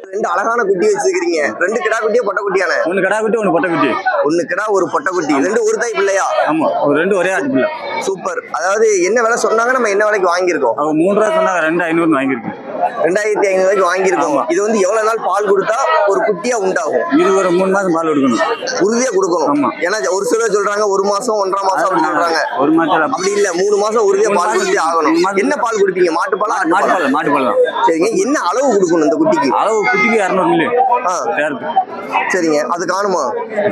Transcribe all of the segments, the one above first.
ரெண்டு அழகான குட்டி வச்சிருக்கீங்க ரெண்டு கிடா குட்டியா பொட்டை குட்டியானே ஒன்று கடா குட்டி ஒன்று பொட்டை குட்டி. ஒண்ணு கிடா ஒரு பொட்டை குட்டி. ரெண்டு ஒரு தாய் பிள்ளையா? ஆமா ஒரு ரெண்டு ஒரே ஆட்டு பிள்ளை. சூப்பர். அதாவது என்ன விலை சொன்னாங்க நம்ம என்ன விலைக்கு வாங்கியிருக்கோம்? அவங்க மூணு ரூபா சொன்னாங்க ரெண்டு ஐநூறு வாங்கியிருக்கு ரெண்டாயிரத்தி ஐநூறு ரூபாய்க்கு வாங்கியிருக்கோம். இது வந்து எவ்வளவு நாள் பால் கொடுத்தா ஒரு குட்டியா உண்டாகும்? இது ஒரு மூணு மாசம் பால் கொடுக்கணும். உறுதியா கொடுக்கணும். ஏன்னா ஒரு சிலர் சொல்றாங்க ஒரு மாசம் ஒன்றரை மாசம் அப்படி சொல்றாங்க. ஒரு மாசம் அப்படி. இல்ல மூணு மாசம் உறுதியா பால் குடிச்சு ஆகணும். என்ன பால் குடிப்பீங்க? மாட்டு பாலா ஆட்டு பாலா மாட்டுப்பால் தான். சரிங்க. என்ன அளவு கொடுக்கணும் இந்த குட்டிக்கு? அளவு குட்டிக்கு இரநூறு மில்லி. சரிங்க. அது காணுமா?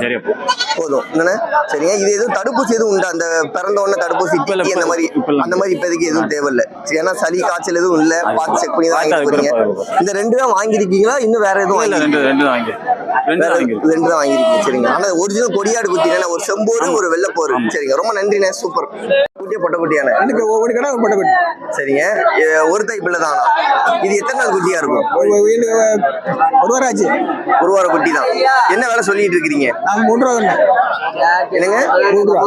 சரியா போ போதும். என்னண்ணே சரிங்க. இது எதுவும் தடுப்பூசி எதுவும் உண்டா? அந்த பிறந்த உடனே தடுப்பூசி அந்த மாதிரி. அந்த மாதிரி இப்போதைக்கு எதுவும் தேவையில்ல. சரி, ஏன்னா சளி காய்ச்சல் எதுவும் இல்ல. பார்த்து செக் பண்ணி தான் வாங்கிட்டு போறீங்க. அதுக்கு இந்த ரெண்டு தான் வாங்கியிருக்கீங்களா? இன்னும் வேற எதுவும் இல்ல ரெண்டு ரெண்டு தான் வாங்கி ரெண்டு தான் வாங்கி ரெண்டு தான் வாங்கியிருக்கீங்க. சரிங்க. ஆனா ஒரிஜினல் கொடியாடு தானே ஒரு செம்போரு ஒரு வெள்ளைப்போரு. சரிங்க. ரொம்ப நன்றிண்ணே. சூப்பர். குட்டியே பொட்டை குட்டியானே எனக்கு ஒரு கடை ஒரு பட்டை குட்டி சரிங்க ஒரு தை பிள்ளை தானா இது எத்தனை நாள் குட்டியா இருக்கும்? ஒரு வாரம் ஆச்சு. ஒரு வார குட்டி தான் என்ன வேலை சொல்லிட்டு இருக்கிறீங்க? நாங்க மூணு ரூபா என்னங்க?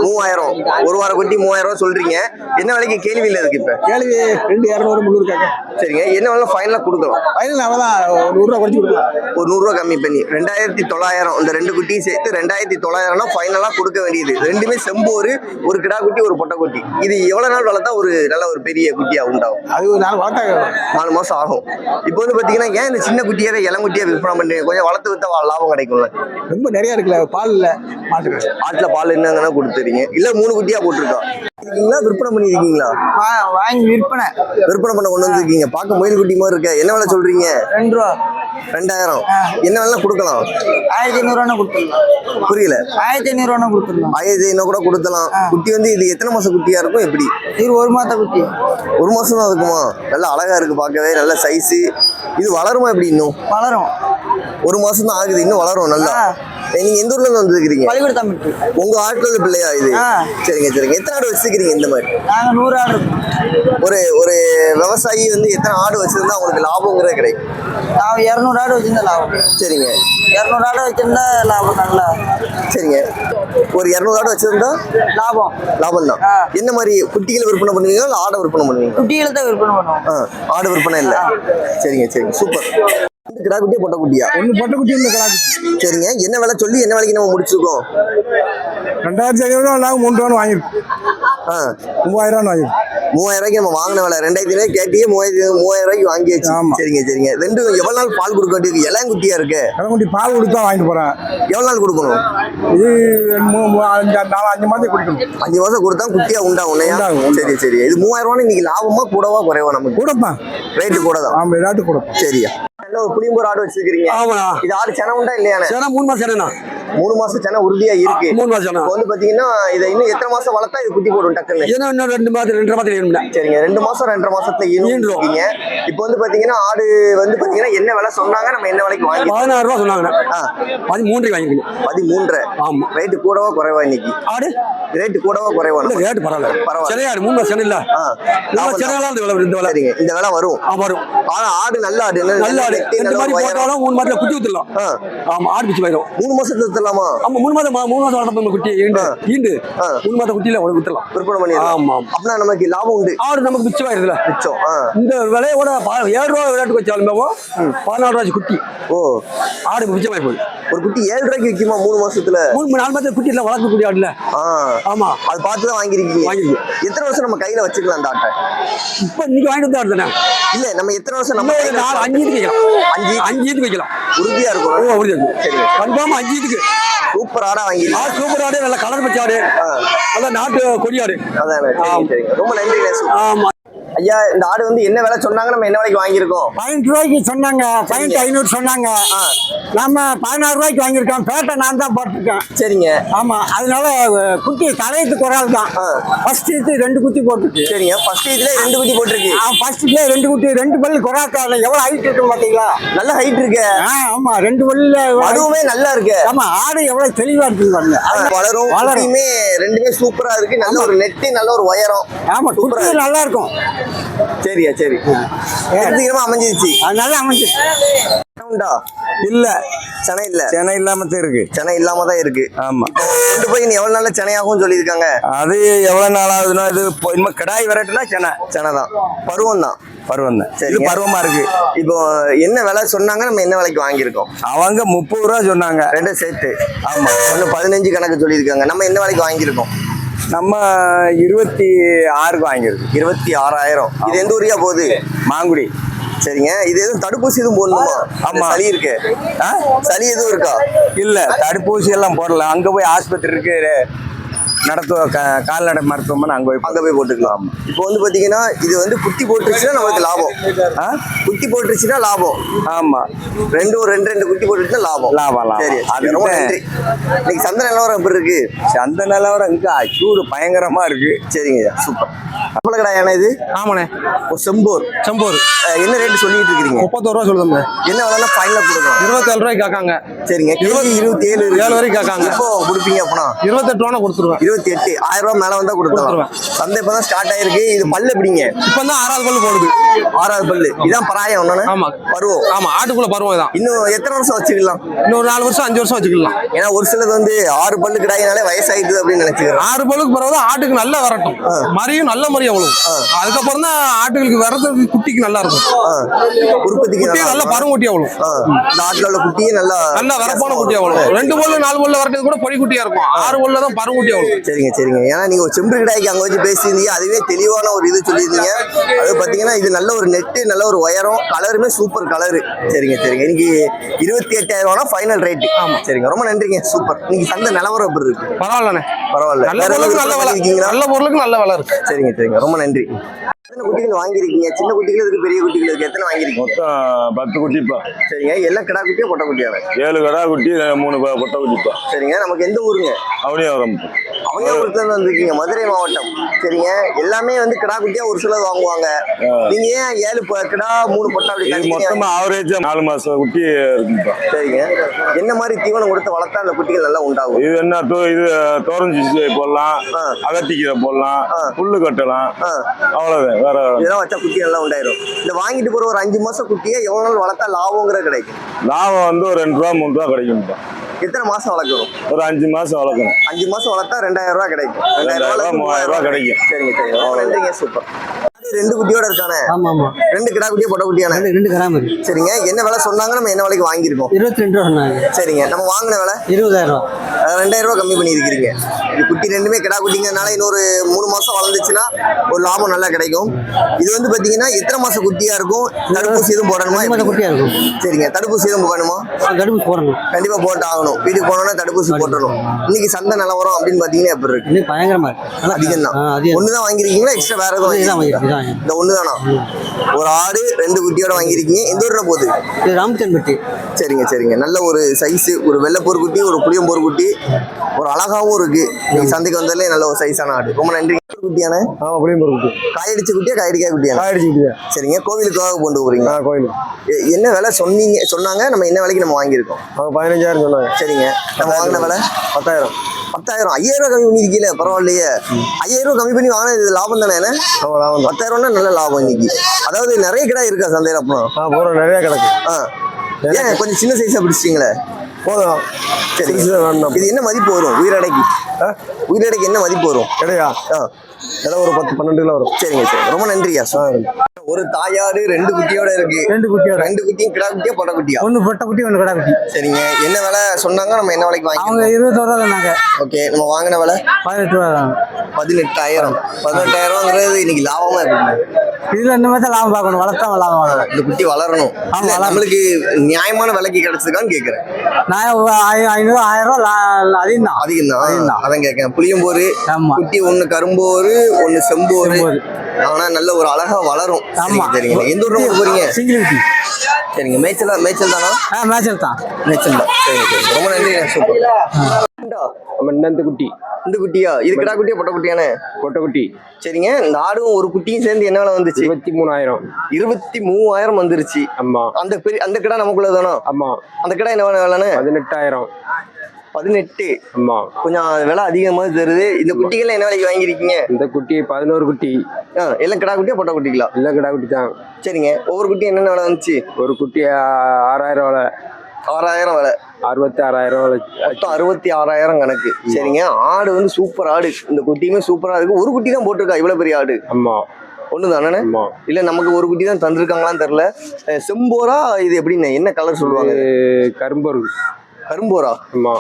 மூவாயிரம். ஒரு வார குட்டி மூவாயிரம் ரூபாய் சொல்றீங்க. என்ன விலைக்கு கேள்வியில் இருக்கு இப்ப? கேள்வி ரெண்டு இரநூறு முந்நூறு கேட்க. சரிங்க. என்ன வேலை ஃபைனலாக கொடுக்கலாம். ஃபைனல் அவன் தான் ஒரு நூறுரூவா குறைச்சி கொடுக்கலாம். ஒரு நூறுரூவா கம்மி பண்ணி. ரெண்டாயிரத்தி தொள்ளாயிரம். இந்த ரெண்டு குட்டியும் சேர்த்து ரெண்டாயிரத்தி தொள்ளாயிரம்னா ஃபைனலாக கொடுக்க வேண்டியது. ரெண்டுமே செம்போரு ஒரு கிடா குட்டி ஒரு பொட்டை குட்டி இது எவ்வளோ நாள் வளர்த்தா ஒரு நல்ல ஒரு பெரிய குட்டியா உண்டாகும்? அது ஒரு நாள் வளர்த்தாங்க நாலு மாசம் ஆகும். இப்போ வந்து பார்த்தீங்கன்னா ஏன் இந்த சின்ன குட்டியாவே இளங்குட்டியா விற்பனை பண்றீங்க? கொஞ்சம் வளர்த்து வித்தா லாபம் கிடைக்கும்ல? ரொம்ப நிறைய இருக்குல்ல பால் இல்லை மாட்டுக்கு ஆட்டுல பால் என்னங்கன்னா கொடுத்துறீங்க? இல்ல மூணு குட்டியா போட்டிருக்கோம் இருக்கீங்களா விற்பனை பண்ணிருக்கீங்களா வாங்கி விற்பனை. விற்பனை பண்ண கொண்டு வந்திருக்கீங்க. பார்க்க மயில் குட்டி மாதிரி இருக்க. என்ன விலை சொல்றீங்க? ரெண்டு ரூபா. ரெண்டாயிரம். என்ன வேலை கொடுக்கலாம். ஆயிரத்தி ஐநூறுவானா கொடுத்துடலாம். புரியல. ஆயிரத்தி ஐநூறுவானா கொடுத்துடலாம். ஆயிரத்தி ஐநூறு கூட கொடுத்தலாம் குட்டி வந்து இது எத்தனை மாசம் குட்டியா இருக்கும் எப்படி? இது ஒரு மாத குட்டி. ஒரு மாசம் தான் இருக்குமா? நல்லா அழகா இருக்கு பார்க்கவே நல்ல சைஸ் இது வளருமா எப்படி இன்னும்? வளரும். ஒரு மாசம் தான் ஆகுது இன்னும் வளரும் நல்லா. நீங்க எந்த ஊர்ல இருந்து வந்திருக்கீங்க பள்ளிக்கூட தமிழ் உங்க ஆட்கள் பிள்ளையா இது. சரிங்க சரிங்க. எத்தனை ஆடு வச்சிருக்கீங்க இந்த மாதிரி? நாங்கள் நூறு ஆடு ஒரு ஒரு விவசாயி வந்து எத்தனை ஆடு வச்சிருந்தா அவங்களுக்கு லாபங்கிறது கிடைக்கும் நான் இரநூறு ஆடு வச்சிருந்தா லாபம். சரிங்க. இரநூறு ஆடு வச்சிருந்தா லாபம் நல்லா. சரிங்க. ஒரு இரநூறு ஆடு வச்சிருந்தா லாபம். லாபம் தான். என்ன மாதிரி குட்டிகளை விற்பனை பண்ணுவீங்களா இல்லை ஆடை விற்பனை பண்ணுவீங்களா? குட்டிகளை தான் விற்பனை பண்ணுவோம். ஆடு விற்பனை இல்லை. சரிங்க சரிங்க. சூப்பர். கிடா குட்டியா பொட்டை குட்டியா? ஒன்று பட்டை குட்டி ஒன்று கடா குட்டி சரிங்க. என்ன விலை சொல்லி என்ன விலைக்கு நம்ம முடிச்சிருக்கோம்? ரெண்டாயிரத்தி ஐநூறுரூவா நாங்கள் மூணு ரூபான்னு வாங்கியிருக்கோம் ஆ. மூவாயிரம் வாங்கியிருக்கோம் மூவாயிரம் ரூபாய்க்கு நம்ம வாங்கின விலை. ரெண்டாயிரத்தி ஐநூறு கேட்டியே மூவாயிரத்தி மூவாயிரம் ரூபாய்க்கு வாங்கியாச்சு ஆமா. சரிங்க சரிங்க. ரெண்டும் எவ்வளவு நாள் பால் கொடுக்க வேண்டியது இளங்குட்டியா இருக்கு? கடைக்குட்டி பால் கொடுத்தா வாங்கிட்டு போகிறேன் எவ்வளவு நாள் கொடுக்கணும்? இது ரெண்டு அஞ்சு நாலு அஞ்சு மாதம் குடிக்கணும். அஞ்சு மாசம் கொடுத்தா குட்டியா உண்டாகும். சரி சரி. இது மூவாயிரம் ரூபாய் இன்னைக்கு லாபமா கூடவா குறைவா நமக்கு? கொடுப்பேன் ரேட்டு கூட தான் ஆமாம் விளையாட்டு கொடுப்பேன் சரியா. ஒரு புளியம்பூர் ஆடு வச்சிருக்கீங்க ஆமாண்ணா இது ஆடு சென உண்டா இல்லையானே? சேனா மூணு மாசம் சேனா மூணு மாசம் சென உறுதியா இருக்கு. மூணு மாசம் சேனா. வந்து பாத்தீங்கன்னா இதை இன்னும் எத்தனை மாசம் வளர்த்தா இது குட்டி போடும் டக்குன்னு? ஏன்னா இன்னும் ரெண்டு மாதம் ரெண்டரை மாதம் வேணும்னா சரிங்க ரெண்டு மாசம் ரெண்டரை மாசத்துல. இருக்கீங்க. இப்போ வந்து பாத்தீங்கன்னா ஆடு வந்து பாத்தீங்கன்னா என்ன விலை சொன்னாங்க? நம்ம என்ன விலைக்கு வாங்கி பதினாறு ரூபா சொன்னாங்க. ஆ. பதிமூன்றரை வாங்கிருக்கேன் பதிமூன்றரை. ஆமா. ரேட்டு கூடவா குறைவா இன்னைக்கு? ஆடு? ரேட்டு கூடவா குறைவா? ரேட்டு பரவாயில்ல. பரவாயில்ல. ஆடு? மூணு மாசம் இல்ல இந்த விலை இந்த விலை இந்த வரும் வரும். ஆனா ஆடு நல்ல ஆடு. நல்ல ஆடு. நல்ல மாதிரி. போட்டாலும் மூணு மாதத்துல குட்டி ஊத்தலாம் ஆ. ஆமா ஆடு பிச்சு போயிடும். மூணு மாசத்துல தரலாமா ஆமா மூணு மாதம் மூணு மாதம் வளர்த்த குட்டி ஈண்டு. ஈண்டு. மூணு மாதம் குட்டியில வித்தலாம் விற்பனை பண்ணிடலாம். ஆமா அப்படின்னா நமக்கு லாபம் உண்டு. ஆடு நமக்கு மிச்சமாயிருதுல மிச்சம் இந்த விலையோட ஏழு ரூபா விளையாட்டு வச்சாலுமே பதினாலு ரூபாய்க்கு குட்டி. ஓ. ஆடு மிச்சமாயி போகுது. ஒரு குட்டி ஏழு ரூபாய்க்கு விற்குமா மூணு மாசத்துல? மூணு நாலு மாதம் குட்டி இல்லை வளர்க்க குட்டி ஆடுல ஆமா. அது பார்த்து தான் வாங்கிருக்கீங்க வாங்கிருக்கோம். எத்தனை வருஷம் நம்ம கையில வச்சுக்கலாம் அந்த ஆட்டை? இப்ப இன்னைக்கு வாங்கிட்டு வந்து ஆடுதானே இல்ல நம்ம எத்தனை வருஷம் நம்ம அஞ்சு இதுக்கு வைக்கலாம். அஞ்சு அஞ்சு இதுக்கு வைக்கலாம். உறுதியா இருக்கும் உறுதி சரி. கன்ஃபார்ம் அஞ்சு இதுக்கு சூப்பர் ஆடா ஆடு சூப்பர் ஆடு நல்ல கலர் பச்சை ஆடு. நல்ல நாட்டு கொடியாடு அதான் ரொம்ப நன்றி. ஆமா. ஐயா இந்த ஆடு வந்து என்ன விலை சொன்னாங்க? நம்ம என்ன விலைக்கு வாங்கியிருக்கோம்? பதினெட்டு ரூபாய்க்கு சொன்னாங்க. பதினெட்டு ஐநூறு சொன்னாங்க. நம்ம பதினாறு ரூபாய்க்கு வாங்கியிருக்கோம். பேட்டை நான் தான் போட்டிருக்கேன். சரிங்க. ஆமா. அதனால குட்டி தலையத்துக்கு ஒரு ஆள் தான். ஃபர்ஸ்ட் இது ரெண்டு குட்டி போட்டுருக்கு. சரிங்க. ஃபர்ஸ்ட் இதுல ரெண்டு குட்டி போட்டிருக்கு. ஃபர்ஸ்ட்ல ரெண்டு குட்டி ரெண்டு பல்லு கொராக்கால. எவ்வளவு ஹைட் இருக்கும் பாத்தீங்களா? நல்ல ஹைட் இருக்கு. ஆமா. ரெண்டு பல்லுல அதுவுமே நல்லா இருக்கு. ஆமா. ஆடு எவ்வளவு தெளிவா இருக்கு பாருங்க. வளரும் வளரும். ரெண்டுமே சூப்பரா இருக்கு. நல்ல ஒரு நெட்டு நல்ல ஒரு உயரம். ஆமா சூப்பரா. நல்லா இருக்கும். சரியா சரி. அமைஞ்சிருச்சு. அது நல்லா அமைஞ்சு உண்டா இல்ல. சென்னை இல்ல. சென்னை இல்லாம தான் இருக்கு. சென்னை இல்லாம தான் இருக்கு. ஆமா. கொண்டு போய் நீ எவ்வளவு நாள்ல சென்னையாகவும் சொல்லியிருக்காங்க? அது எவ்வளவு நாள் ஆகுதுன்னா இது இனிமே கிடாய் வரட்டுனா சென்னை. சென்னை தான். பருவம் தான். பருவம் தான். இது சரிங்க. பருவமா இருக்கு. இப்போ என்ன விலை சொன்னாங்க? நம்ம என்ன விலைக்கு வாங்கியிருக்கோம்? அவங்க முப்பது ரூபா சொன்னாங்க. ரெண்டும் சேர்த்து. ஆமா. ஒன்று பதினஞ்சு கணக்கு சொல்லியிருக்காங்க. நம்ம என்ன விலைக்கு வாங்கியிருக்கோம்? நம்ம இருபத்தி ஆறுக்கு வாங்கியிருக்கு இருபத்தி ஆறாயிரம். இது எந்த ஊரியா போகுது? மாங்குடி. சரிங்க. இது எதுவும் தடுப்பூசி எதுவும் போடணுமா? ஆமா. சளி இருக்கு? சளி எதுவும் இருக்கா? இல்ல தடுப்பூசி எல்லாம் போடல. அங்க போய் ஆஸ்பத்திரி இருக்கு நடத்துவ க- கால்நடை மருத்துவமனை அங்க போய் அங்க போய் போட்டுக்கலாம். இப்போ வந்து பாத்தீங்கன்னா இது வந்து குட்டி போட்டுருச்சுன்னா நமக்கு லாபம். ஆ? குட்டி போட்டுருச்சுன்னா லாபம். ஆமா. ரெண்டு ஒரு ரெண்டு ரெண்டு குட்டி போட்டுருச்சுன்னா லாபம். லாபம், லாபம். சரி அது ரொம்ப. நன்றி. இன்னைக்கு சந்தை நிலவரம் எப்படி இருக்கு? அந்த நிலவரம் இங்க சூடு பயங்கரமா இருக்கு. சரிங்க சூப்பர். அப்பள கடாயான இது? ஆமாண்ணே. ஓ செம்போர். செம்பூர். என்ன ரேட் சொல்லிட்டு இருக்கீங்க முப்பத்தோரு ரூபா சொல்லுங்க என்ன விலைனா ஃபைனலாக கொடுக்கலாம். இருபத்தேழு ரூபாய்க்கு கேட்காங்க. சரிங்க கேஜி இருபத்தி ஏழு ஏழு வரைக்கும் கேட்காங்க. இப்போ கொடுப்பீங்க அப்பனா? இருபத்தெட்டு ரூபா கொடுத்துருவேன். இருபத்தி எட்டு ஆயிரம் ரூபாய் மேல வந்தா கொடுத்துருவேன். சந்தை இப்பதான் ஸ்டார்ட் ஆயிருக்கு. இது பல்லு எப்படிங்க? இப்போ தான் ஆறாவது பல்லு போடுது. ஆறாவது பல்லு. இதான் பராயம் ஒண்ணு ஆமா. பருவம். ஆமா ஆட்டுக்குள்ள பருவம் இதான். இன்னும் எத்தனை வருஷம் வச்சுக்கலாம்? இன்னொரு நாலு வருஷம் அஞ்சு வருஷம் வச்சுக்கலாம். ஏன்னா ஒரு சிலது வந்து ஆறு பல்லு கிடாயினாலே வயசாயிடுது அப்படின்னு நினைச்சுக்கிறேன். ஆறு பல்லுக்கு தான் ஆட்டுக்கு நல்லா வரட்டும். மரியும் நல்ல மரியும் அவ்வளவு. அதுக்கப்புறம் தான் ஆட்டுகளுக்கு வரதுக்கு குட்டிக்கு நல்லா இருக்கும். உற்பத்திக்கு நல்லா நல்ல இருக்கும். பருவ குட்டி அவ்வளவு. இந்த ஆட்டுல உள்ள குட்டியே நல்லா நல்ல வரப்பான குட்டி அவ்வளவு. ரெண்டு பல்லு நாலு பல்லு வரது கூட பொடி குட்டியா இருக்கும். ஆறு பல்ல தான் பருவ குட்டி அவ்வளவு. சரிங்க சரிங்க. ஏன்னா நீங்க ஒரு செம்பு கிடாய்க்கு அங்க வச்சு பேசியிருந்தீங்க. அதுவே தெளிவான ஒரு இது சொல்லியிருந்தீங்க. அது பாத்தீங்கன்னா இது நல்ல ஒரு நெட்டு நல்ல ஒரு உயரம் கலருமே சூப்பர் கலரு சரிங்க சரிங்க. இன்னைக்கு இருபத்தி எட்டாயிரம் ரூபா ஃபைனல் ரேட் ஆமா சரிங்க. ரொம்ப நன்றிங்க. சூப்பர் இன்னைக்கு சந்தை நிலவரம் எப்படி இருக்கு? பரவாயில்லண்ணே. பரவாயில்ல. நல்ல பொருளுக்கு எதுவும் நல்ல விலை. இருக்கீங்களா நல்ல பொருளுக்கு நல்ல விலை இருக்கு. சரிங்க சரிங்க. ரொம்ப நன்றி. எத்தனை குட்டிகள் வாங்கியிருக்கீங்க. சின்ன குட்டிகள் இருக்கு பெரிய குட்டிகள் இருக்கு. எத்தனை வாங்கியிருக்கீங்க? மொத்தம் பத்து குட்டிப்பா சரிங்க. எல்லாம் கிடா குட்டியா பொட்டை குட்டியாவே ஏழு கடா குட்டி மூணு பொட்டை குட்டிப்பா சரிங்க. நமக்கு எந்த ஊருங்க? அவனியாவரம். அவனியாபுரத்துல இருந்து வந்திருக்கீங்க மதுரை மாவட்டம். சரிங்க. எல்லாமே வந்து கிடா குட்டியா ஒரு சிலர் வாங்குவாங்க. நீங்க ஏன் ஏழு கிடா மூணு பொட்டை அப்படி மொத்தமா ஆவரேஜா நாலு மாசம் குட்டி சரிங்க. என்ன மாதிரி தீவனம் கொடுத்து வளர்த்தா அந்த குட்டிகள் நல்லா உண்டாகும்? இது என்ன இது தோரஞ்சி போடலாம். அகத்திக்கீரை போடலாம். புல்லு கட்டலாம் அவ்வளவுதான் வேற இதெல்லாம் வச்சா குட்டி நல்லா உண்டாயிரும். இந்த வாங்கிட்டு போற ஒரு அஞ்சு மாசம் குட்டியை எவ்வளவு நாள் வளர்த்தா லாபங்கிற கிடைக்கும்? லாபம் வந்து ஒரு ரெண்டு ரூபா மூணு ரூபா கிடைக்கும்ப்பா. எத்தனை மாசம் வளர்க்கணும் ஒரு அஞ்சு மாசம் வளர்க்கணும் அஞ்சு மாசம் வளர்த்தா ரெண்டாயிரம் ரூபாய் கிடைக்கும். ரெண்டாயிரம் ரூபாய், மூவாயிரம் ரூபாய் கிடைக்கும். சரிங்க சரிங்க. சூப்பர் ரெண்டு குட்டியோட இருக்கானே? ஆமா ஆமா ரெண்டு கிடா குட்டியா பொட்டை குட்டியானே? ரெண்டு கிராம் இருக்கு சரிங்க. என்ன விலை சொன்னாங்க? நம்ம என்ன விலைக்கு வாங்கியிருக்கோம்? இருபத்தி ரெண்டு ரூபா சொன்னாங்க. சரிங்க. நம்ம வாங்கின விலை? இருபதாயிரம் ரூபா. ரெண்டாயிரம் ரூபாய் கம்மி பண்ணியிருக்கிறீங்க. இது குட்டி ரெண்டுமே கிடா குட்டிங்கனால இன்னொரு மூணு மாசம் வளர்ந்துச்சுன்னா ஒரு லாபம் நல்லா கிடைக்கும். இது வந்து பாத்தீங்கன்னா எத்தனை மாசம் குட்டியா இருக்கும்? தடுப்பூசி எதுவும் போடணுமா? ரெண்டு மாதம் குட்டியா இருக்கும். சரிங்க. தடுப்பூசி எதுவும் போடணுமா? தடுப்பு போடணும். கண்டிப்பா போட்டு ஆகணும். வீட்டுக்கு போனோம்னா தடுப்பூசி போட்டுறணும். இன்னைக்கு சந்தை நிலவரம் அப்படின்னு பாத்தீங்கன்னா எப்படி இருக்கு. இன்னும் பயங்கரமா இருக்கு. அதிகம் தான். ஆ, அதிகம். ஒண்ணுதான் வாங்கிருக்கீங்களா எக்ஸ்ட்ரா வேற எதுவும். இந்த ஒண்ணுதானா? ஒரு ஆடு ரெண்டு குட்டியோட வாங்கியிருக்கீங்க. எந்த ஊர்ல போகுது? ராமச்சன்பட்டி சரிங்க சரிங்க. நல்ல ஒரு சைஸ் ஒரு வெள்ளைப்போர் குட்டி ஒரு புளியம்போர் குட்டி. ஒரு அழகாவும் இருக்கு. நீங்க சந்தைக்கு வந்தாலே நல்ல ஒரு சைஸான ஆடு. ரொம்ப நன்றி. குட்டியான? ஆமா புளியம்பூர் குட்டி. காயடிச்ச குட்டியா காயடிக்காய குட்டியான காயடிச்சு குட்டியா. சரிங்க. கோவிலுக்காக கொண்டு போறீங்க ஆ கோயில் என்ன விலை சொன்னீங்க சொன்னாங்க நம்ம என்ன விலைக்கு நம்ம வாங்கியிருக்கோம்? அவங்க பதினஞ்சாயிரம் சொன்னாங்க. சரிங்க. நம்ம வாங்கின விலை? பத்தாயிரம். பத்தாயிரம். ஐயாயிரம் கம்மி பண்ணிருக்கீல பரவாயில்லையே. ஐயாயிரம் கம்மி பண்ணி வாங்கினது இது லாபம் தானே என்ன? லாபம் பத்தாயிரம்னா நல்ல லாபம் இன்னைக்கு. அதாவது நிறைய கடை இருக்கா சந்தையில் அப்புறம் ஆ பூரா நிறைய கிடக்கு ஆ. ஏன் கொஞ்சம் சின்ன சைஸா பிடிச்சிட்டீங்களே? போதும். சரி. வேணும் இது என்ன மதிப்பு வரும்? உயிரடைக்கு. உயிரடைக்கு என்ன மதிப்பு வரும்? கிடையா ஆ. இடம் ஒரு பத்து பன்னெண்டு கிலோ வரும். சரிங்க சரி. ரொம்ப நன்றியா? ஒரு தாயாடு ரெண்டு குட்டியோட இருக்கு. ரெண்டு குட்டியோட. ரெண்டு குட்டியும் கிடா குட்டியா பொட்டை குட்டியா? ஒன்று பொட்டை குட்டி ஒன்று கடை குட்டி. சரிங்க. என்ன விலை சொன்னாங்க? நம்ம என்ன விலைக்கு அவங்க வாங்கி இருபத்தோரு ரூபா சொன்னாங்க. ஓகே. நம்ம வாங்கின விலை? பதினெட்டு ரூபா தான். பதினெட்டாயிரம். பதினெட்டாயிரம்ங்கிறது இன்னைக்கு லாபமா இருக்கு இதுல மாதிரி தான் லாபம் பார்க்கணும். வளர்த்தா லாபம் பார்க்கணும் இந்த குட்டி வளரணும். ஆமா. நம்மளுக்கு நியாயமான விலைக்கு கிடைச்சதுக்கான்னு கேக்குறேன். நான் ஐநூறு ஆயிரம் ரூபா அதிகம் தான் அதிகம் அதிகம் தான் தான். அதான் கேட்கேன் புளியம்போரு. குட்டி ஒண்ணு கரும்போரு ஒண்ணு செம்போரு. ஆனா நல்ல ஒரு அழகா வளரும். ஆமா. சரிங்க எந்த ஊர்ல கொண்டு போறீங்க? சிங்கிள் குட்டி சரிங்க மேய்ச்சலா மேய்ச்சல் தானா? ஆ மேட்சல் தான். மேய்ச்சல் தான். சரிங்க ரொம்ப நன்றி சூப்பர். நம்ம இந்த குட்டி இந்த குட்டியா இது கிடா குட்டியா பொட்டை குட்டியானே கொட்டை குட்டி சரிங்க. இந்த ஆடும் ஒரு குட்டியும் சேர்ந்து என்ன விலை வந்துச்சு? இருபத்தி மூணாயிரம் இருபத்தி மூவாயிரம் வந்துருச்சு. ஆமா. அந்த பெரிய அந்த கிடா நமக்குள்ள தானோ? ஆமா. அந்த கிடா என்ன விலை விலைன்னு? பதினெட்டாயிரம். பதினெட்டு. ஆமா. கொஞ்சம் விலை அதிகமாக தருது. இந்த குட்டிகள்லாம் என்ன விலைக்கு வாங்கியிருக்கீங்க? இந்த குட்டி பதினோரு குட்டி. ஆ, எல்லாம் கிடா குட்டியா பொட்டை குட்டிங்களா இல்லை கிடா குட்டி தான். சரிங்க. ஒவ்வொரு குட்டி என்னென்ன விலை வந்துச்சு? ஒரு குட்டி ஆறாயிரம் விலை. ஆறாயிரம் விலை. அறுபத்தி ஆறாயிரம் விலை. மொத்தம் அறுபத்தி ஆறாயிரம் கணக்கு. சரிங்க? ஆடு வந்து சூப்பர் ஆடு. இந்த குட்டியுமே சூப்பரா இருக்கு. ஒரு குட்டி தான் போட்டிருக்கா இவ்வளவு பெரிய ஆடு? ஆமா. ஒண்ணு தானே இல்ல நமக்கு ஒரு குட்டி தான் தந்திருக்காங்களான்னு தெரியல. அஹ் செம்போரா? இது எப்படின்னு என்ன கலர் சொல்லுவாங்க? கரும்பொரு. கரும்போரா? ஆமா.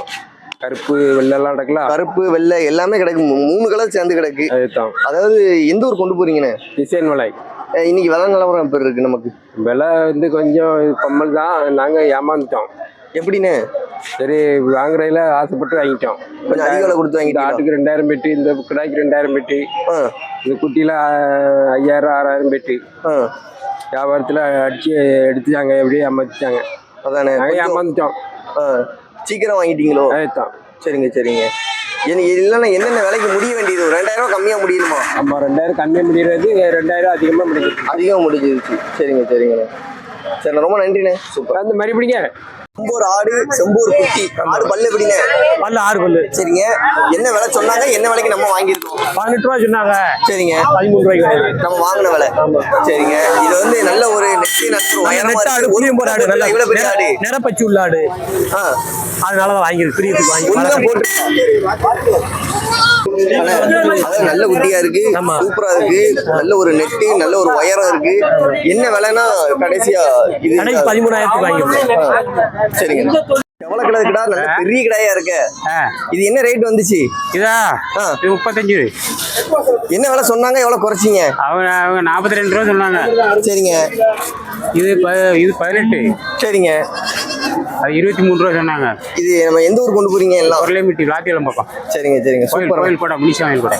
கருப்பு வெள்ளெல்லாம் கிடக்கலாம் கருப்பு வெள்ளை எல்லாமே கிடக்கு. மூணு கலர் சேர்ந்து கிடக்கு. அதாவது எந்த ஊர் கொண்டு போறீங்கண்ணே? டிசைன் அஹ் இன்னைக்கு விலை நிலவரம் எப்படி இருக்கு நமக்கு? விலை வந்து கொஞ்சம் கம்மல் தான். நாங்கள் ஏமாந்துட்டோம். எப்படின்னு சரி வாங்குறதுல ஆசைப்பட்டு வாங்கிட்டோம். கொஞ்சம் அதிக விலை கொடுத்து வாங்கிட்டீங்களா? ஆட்டுக்கு ரெண்டாயிரம் பெட்டு இந்த கிடாய்க்கு ரெண்டாயிரம் பெட்டு ஆ, இந்த குட்டியில் ஐயாயிரம் ஆறாயிரம் பெட்டு. ஆ, வியாபாரத்தில் அடிச்சு எடுத்துட்டாங்க எப்படியே ஏமாத்திட்டாங்க. அதானே? ஏமாந்துட்டோம். ஆ, சீக்கிரம் வாங்கிட்டீங்களோ? அதுதான். சரிங்க சரிங்க. எனக்கு இல்லைன்னா என்னென்ன விலைக்கு முடிய வேண்டியது? ஒரு ரெண்டாயிரம் ரூபாய் கம்மியா முடியணுமா நம்ம ரெண்டாயிரம் கம்மியாக முடிகிறது ரெண்டாயிரம் அதிகமாக முடிஞ்சிருக்கு அதிகமாக முடிஞ்சிருச்சு. சரிங்க சரிங்கண்ணே சரி ரொம்ப நன்றிண்ணே. சூப்பர். அந்த மாதிரி பிடிங்க. செம்பூர் ஆடு செம்பூர் குட்டி. ஆடு பல்லு எப்படிண்ணே? பல்லு ஆறு பல்லு. சரிங்க. என்ன விலை சொன்னாங்க? என்ன விலைக்கு நம்ம வாங்கியிருக்கோம்? பதினெட்டு ரூபா சொன்னாங்க. சரிங்க. பதிமூணு ரூபாய்க்கு. நம்ம வாங்கின விலை. சரிங்க. இது வந்து நல்ல ஒரு நெத்தி நட்டு நெட்ட ஆடு. புளியம் போற ஆடு நல்லா இவ்வளவு பெரிய ஆடு? நிற- நிறப்பச்சு உள்ள ஆடு. ஆ. அதனால தான் வாங்கிருக்கு பிரியத்துக்கு வாங்கி நல்ல குட்டியா இருக்கு. சூப்பரா இருக்கு. நல்ல ஒரு நெட்டு நல்ல ஒரு உயரம் இருக்கு. என்ன விலைன்னா கடைசியா இது பதிமூணாயிரத்துக்கு வாங்கியிருக்கோம் ஆ, சரிங்க. எவ்வளவு கிடா கிடா நல்ல பெரிய கிடாயா இருக்கு. இது என்ன ரேட் வந்துச்சு? இதா? முப்பத்தஞ்சு. என்ன விலை சொன்னாங்க? எவ்வளவு குறைச்சிங்க? அவங்க அவங்க நாற்பத்தி ரெண்டு ரூபா சொன்னாங்க. சரிங்க. இது இது பதினெட்டு. சரிங்க. அது இருபத்தி மூணு ரூபா சொன்னாங்க. இது நம்ம எந்த ஊர் கொண்டு போறீங்க எல்லாம்? ஒரு லிமிட் லாத்தியலம் பக்கம் சரிங்க சரிங்க. கோயில் கோயில் கூட முனிசாமி கூட